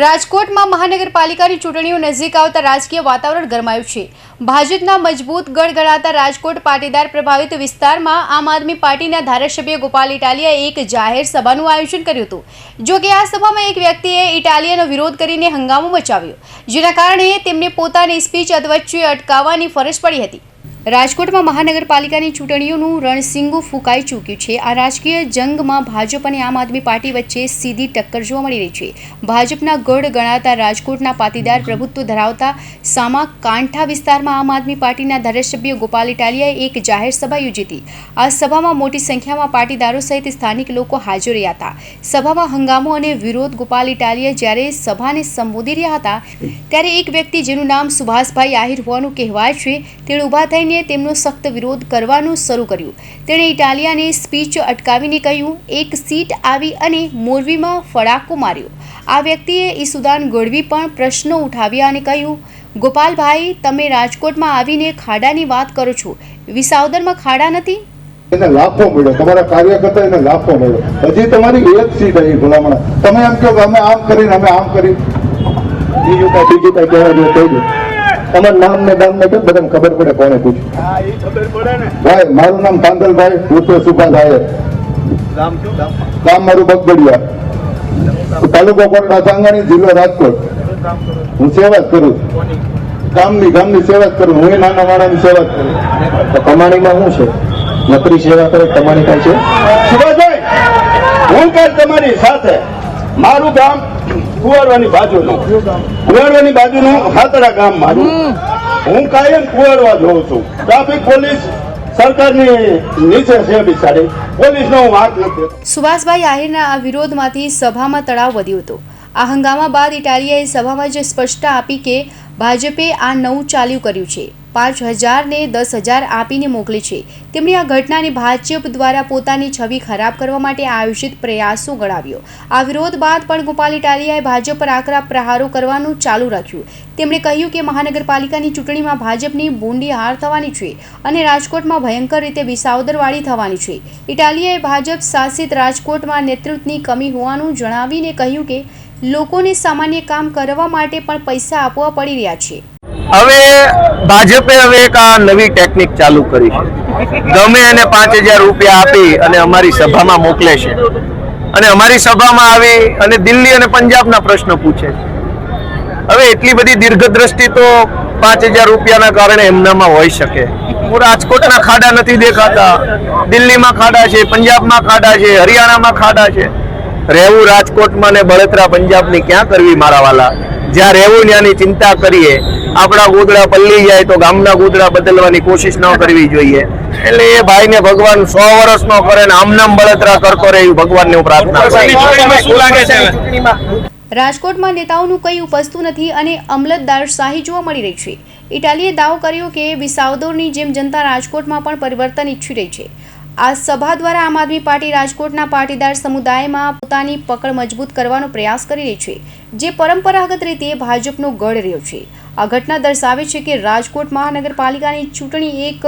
રાજકોટમાં મહાનગરપાલિકાની ચૂંટણીઓ નજીક આવતા રાજકીય વાતાવરણ ગરમાયું છે. ભાજપના મજબૂત ગઢ ગણાતા રાજકોટ પાટીદાર પ્રભાવિત વિસ્તારમાં આમ આદમી પાર્ટીના ધારાસભ્ય ગોપાલ ઇટાલિયાએ એક જાહેર સભાનું આયોજન કર્યું હતું. જો કે આ સભામાં એક વ્યક્તિએ ઇટાલિયાનો વિરોધ કરીને હંગામો મચાવ્યો, જેના કારણે તેમને પોતાની સ્પીચ અધવચ્ચે અટકાવવાની ફરજ પડી હતી. રાજકોટમાં મહાનગરપાલિકાની ચૂંટણીઓનું રણસિંગુ ફૂંકાઈ ચૂક્યું છે. આ રાજકીય જંગમાં ભાજપ અને આમ આદમી પાર્ટી વચ્ચે સીધી ટક્કર જોવા મળી રહી છે. ભાજપના ગઢ ગણાતા રાજકોટના પાટીદાર પ્રભુત્વ ધરાવતા સામા કાંઠા વિસ્તારમાં આમ આદમી પાર્ટીના ધારાસભ્ય ગોપાલ ઇટાલિયાએ એક જાહેર સભા યોજી હતી. આ સભામાં મોટી સંખ્યામાં પાટીદારો સહિત સ્થાનિક લોકો હાજર રહ્યા હતા. સભામાં હંગામો અને વિરોધ ગોપાલ ઇટાલિયા જ્યારે સભાને સંબોધી રહ્યા હતા, ત્યારે એક વ્યક્તિ જેનું નામ સુભાષભાઈ આહિર હોવાનું કહેવાય છે, તેણે ઊભા થઈને તેમનો સખ્ત વિરોધ કરવાનું શરૂ કર્યું. તેણે ઇટાલિયાને સ્પીચ અટકાવીને કહ્યું, એક સીટ આવી અને મોરબીમાં ફડાકો માર્યો. આ વ્યક્તિએ ઈસુદાન ગઢવી પણ પ્રશ્નો ઉઠાવ્યા અને કહ્યું, ગોપાલભાઈ, તમે રાજકોટમાં આવીને ખાડાની વાત કરો છો. વિસાવદરમાં ખાડા નથી? એને લાફો મળ્યો. તમારા કાર્યકર્તા એને લાફો મળ્યો. હજી તમારી એક સીટ આવી ભલામણ. તમે એમ કહો અમે આમ કરીને, અમે આમ કરી બીજું કઈ બીજું કઈ કહેવાનું કહી દો તમારું નામ ને દામ ને કેમ બધાને ખબર પડે કોને પૂછ્યું ભાઈ મારું નામ કાંદલભાઈ પુત્ર સુભાષ આયર ગામ મારું બગબડિયા. તાલુકો કોટડા સાંગાણી જિલ્લો રાજકોટ. હું સેવા જ કરું ગામની ગામની સેવા જ કરું હું નાના માણાની સેવા જ કરું તો કમાણીમાં શું છે? નકરી સેવા કરે કમાણી થાય છે? સુભાષભાઈ હું કાલ તમારી સાથે મારું ગામ કુવાડવાની બાજુનું. કુવાડવાની બાજુનું હાતડા ગામ મારું. હું કાયમ કુવાડવા જોઉં છું. ટ્રાફિક પોલીસ સુભાષભાઈ આહિરના આ વિરોધમાંથી સભામાં તળાવ વધ્યો હતો. આ હંગામા બાદ ઇટાલિયાએ સભામાં જે સ્પષ્ટતા આપી કે ભાજપે આ નવું ચાલ્યું કર્યું છે. પાંચ હજારને દસ હજાર આપીને મોકલી છે. તેમણે આ ઘટનાને ભાજપ દ્વારા પોતાની છબી ખરાબ કરવા માટે આયોજિત પ્રયાસો ગણાવ્યો. આ વિરોધ બાદ પણ ગોપાલ ઇટાલિયાએ ભાજપ પર આકરા પ્રહારો કરવાનું ચાલુ રાખ્યું. તેમણે કહ્યું કે મહાનગરપાલિકાની ચૂંટણીમાં ભાજપની બૂંદી હાર થવાની છે અને રાજકોટમાં ભયંકર રીતે વિસાવદરવાળી થવાની છે. ઇટાલિયાએ ભાજપ શાસિત રાજકોટમાં નેતૃત્વની કમી હોવાનું જણાવીને કહ્યું કે, લોકોને સામાન્ય કામ કરવા માટે પણ પૈસા આપવા પડી રહ્યા છે. હવે ભાજપે હવે એક નવી ટેકનિક ચાલુ કરી. ગમે એને પાંચ રૂપિયા આપી અને અમારી સભામાં મોકલે છે. અને અમારી સભામાં આવી અને દિલ્હી અને પંજાબના પ્રશ્ન પૂછે છે. હવે એટલી બધી દીર્ઘદ્રષ્ટિ તો પાંચ હજાર રૂપિયાના કારણે એમનામાં હોઈ શકે. હું રાજકોટના ખાડા નથી દેખાતા. દિલ્હીમાં ખાડા છે, પંજાબમાં ખાડા છે, હરિયાણામાં ખાડા છે. રહેવું રાજકોટમાં ને બળતરા પંજાબની ક્યાં કરવી મારા વાલા? જ્યાં રહેવું ત્યાંની ચિંતા કરીએ આપણા ગોદડા પલ્લી જાય તો ગામના ગોદડા બદલવાની કોશિશ ન કરવી જોઈએ. એટલે એ ભાઈને ભગવાન સો વર્ષ નો કરે ને આમનામ બળતરા કરતો રહે એવી ભગવાનને હું પ્રાર્થના રાજકોટમાં નેતાઓનું કંઈ ઉપજતું નથી અને અમલતદાર શાહી જોવા મળી રહી છે. ઇટાલીએ દાવો કર્યો કે વિસાવદોરની જેમ જનતા રાજકોટમાં પણ પરિવર્તન ઈચ્છી રહી છે. આ સભા દ્વારા આમ આદમી પાર્ટી રાજકોટના પાટીદાર સમુદાયમાં પોતાની પકડ મજબૂત કરવાનો પ્રયાસ કરી રહી છે, જે પરંપરાગત રીતે ભાજપનો ગઢ રહ્યો છે. આ ઘટના દર્શાવે છે કે રાજકોટ મહાનગરપાલિકાની ચૂંટણી એક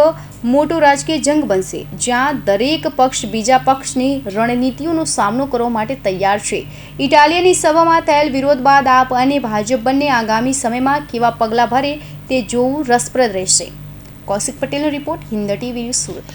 મોટો રાજકીય જંગ બનશે, જ્યાં દરેક પક્ષ બીજા પક્ષની રણનીતિઓનો સામનો કરવા માટે તૈયાર છે. ઇટાલિયાની સભામાં થયેલ વિરોધ બાદ આપ અને ભાજપ બંને આગામી સમયમાં કેવા પગલાં ભરે તે જોવું રસપ્રદ રહેશે. કૌશિક પટેલનો રિપોર્ટ, હિન્દ ટીવી સુરત.